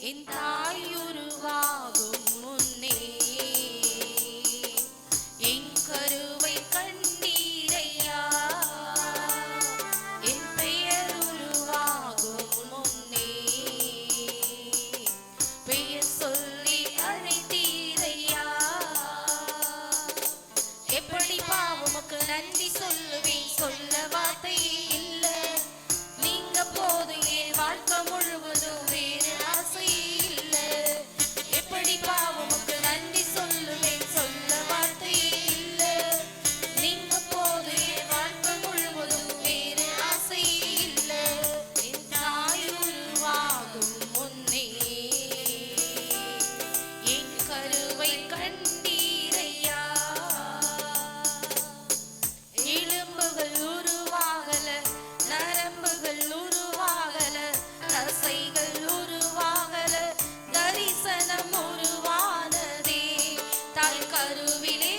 என் தாய் முன்னே. என் கருவை கண்டீரையா என் பெயர் உருவாகும் முன்னே. பெயர் சொல்லி அழைத்தீரையா. எப்படி பாவமுக்கு நன்றி சொல்லுவேன்? சொல்ல வார்த்தையே இல்லை. நீங்க போதும். தசைகள் உருவாகல தரிசனம் உருவானதே. தாய் கருவிலே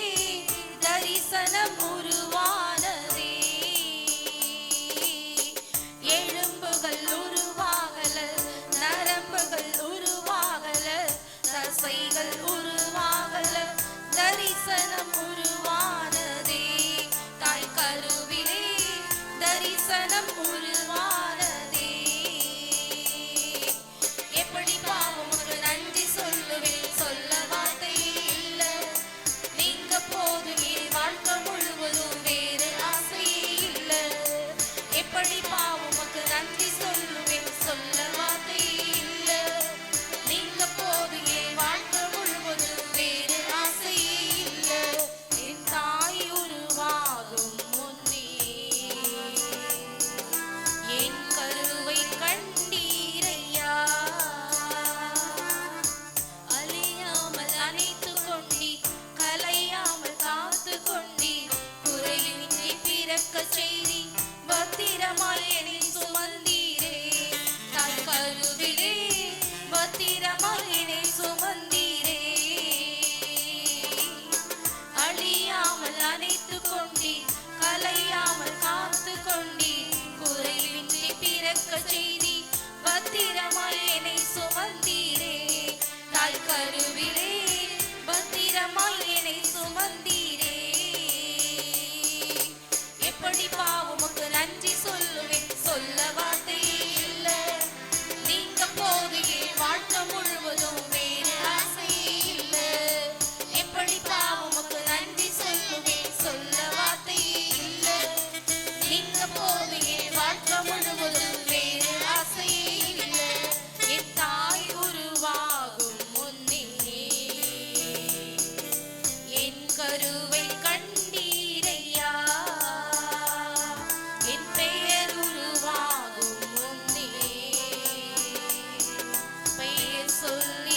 தரிசனம் உருவா will be கோவிலில் வாழ்க்கை முழுவதும் வேறு ஆசையே இல்லை என் தாய் உருவாகும் முன்னே என் கருவை கண்டீரையா? என் சொல்லி